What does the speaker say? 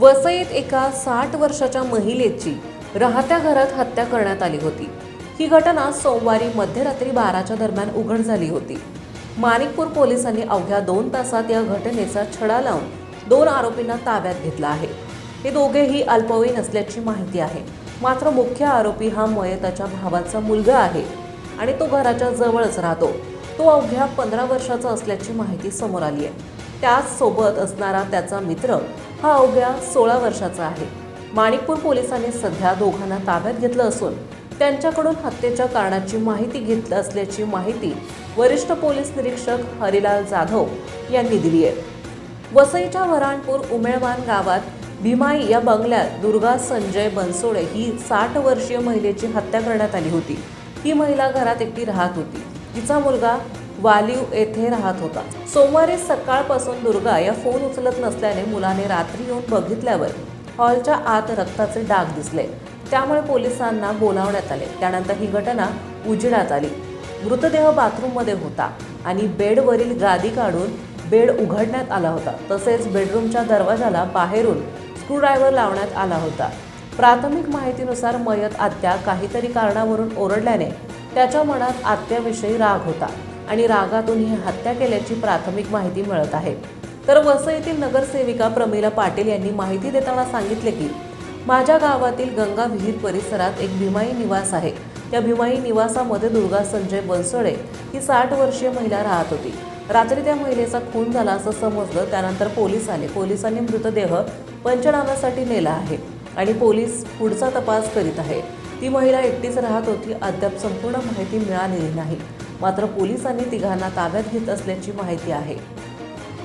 वसईत एका साठ वर्षाच्या महिलेची राहत्या घरात हत्या करण्यात आली होती. ही घटना सोमवारी मध्यरात्री बाराच्या दरम्यान उघड झाली होती. माणिकपूर पोलिसांनी अवघ्या दोन तासात या घटनेचा छडा लावून दोन आरोपींना ताब्यात घेतला आहे. हे दोघेही अल्पवयीन असल्याची माहिती आहे. मात्र मुख्य आरोपी हा मयताच्या भावाचा मुलगा आहे आणि तो घराच्या जवळच राहतो. तो अवघ्या पंधरा वर्षाचा असल्याची माहिती समोर आली आहे. त्याचसोबत असणारा त्याचा मित्र हा अवघ्या सोळा वर्षाचा आहे. माणिकपूर पोलिसांनी सध्या दोघांना ताब्यात घेतलं असून त्यांच्याकडून हत्येच्या कारणाची माहिती घेतलं असल्याची माहिती वरिष्ठ पोलीस निरीक्षक हरिलाल जाधव यांनी दिली आहे. वसईच्या वराणपूर उमेळवान गावात भीमाई या बंगल्यात दुर्गा संजय बनसोडे ही साठ वर्षीय महिलेची हत्या करण्यात आली होती. ही महिला घरात एकटी राहत होती. तिचा मुलगा वालिव येथे राहत होता. सोमवारी सकाळपासून दुर्गा या फोन उचलत नसल्याने मुलाने रात्री येऊन बघितल्यावर हॉलच्या आत रक्ताचे डाग दिसले. त्यामुळे पोलिसांना बोलावण्यात आले. त्यानंतर ही घटना उजेडात आली. मृतदेह बाथरूममध्ये होता आणि बेडवरील गादी काढून बेड उघडण्यात आला होता. तसेच बेडरूमच्या दरवाजाला बाहेरून स्क्रूड्रायव्हर लावण्यात आला होता. प्राथमिक माहितीनुसार मयत आत्या काहीतरी कारणावरून ओरडल्याने त्याच्या मनात आत्याविषयी राग होता. आणि रागातून ही हत्या केल्याची प्राथमिक माहिती मिळत आहे. तर वसईतील नगरसेविका प्रमिला पाटील यांनी माहिती देताना सांगितले की माझ्या गावातील गंगा विहीर परिसरात एक भीमाई निवास आहे. त्या भीमाई निवासामध्ये दुर्गा संजय बनसोडे ही साठ वर्षीय महिला राहत होती. रात्री त्या महिलेचा खून झाला असं समजलं त्यानंतर पोलीस आले पोलिसांनी मृतदेह पंचनाम्यासाठी नेला आहे आणि पोलीस पुढचा तपास करीत आहे. ती महिला एकटीच राहत होती अद्याप संपूर्ण माहिती मिळालेली नाही. मात्र पोलिसांनी तिघांना ताब्यात घेत असल्याची माहिती आहे.